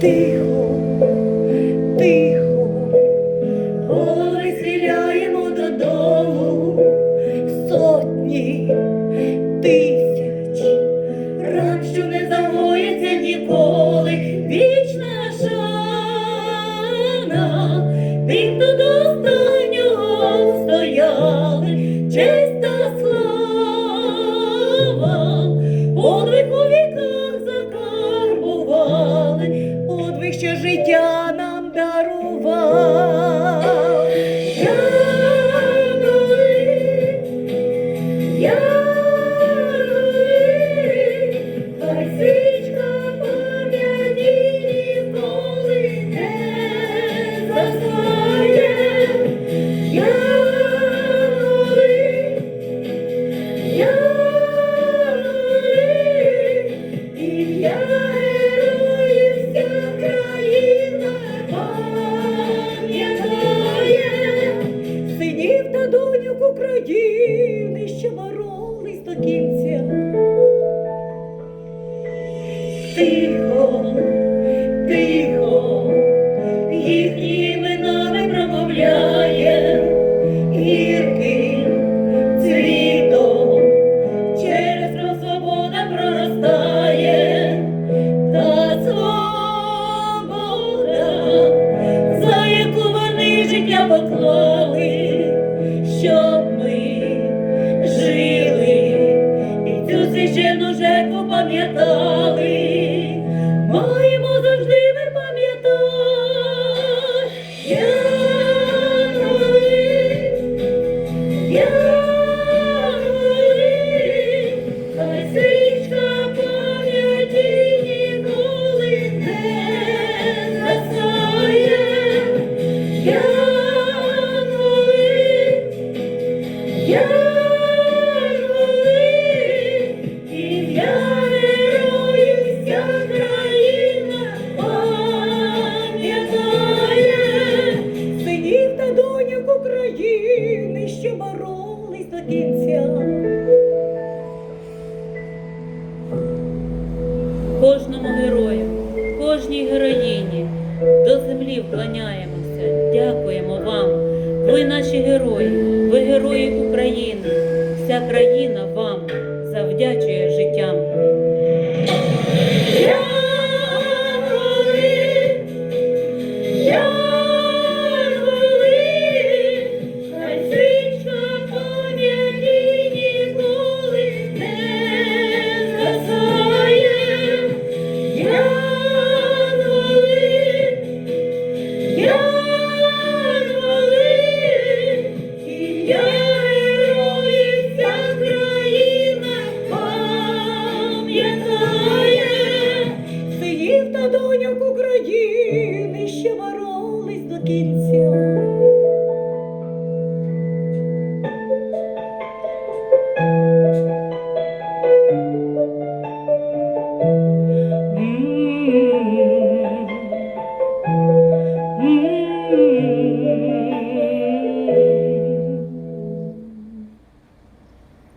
Тихо, Тихо, тихо, їхні іменами промовляє гірким цвітом, через кров свобода проростає, та свобода, за яку вони життя поклали, щоб ми жили і цю священну жертву пам'ятали. Кожному герою, кожній героїні до землі вклоняємося, дякуємо вам. Ви наші герої, ви герої України. Вся країна вам завдячує 印象。嗯嗯。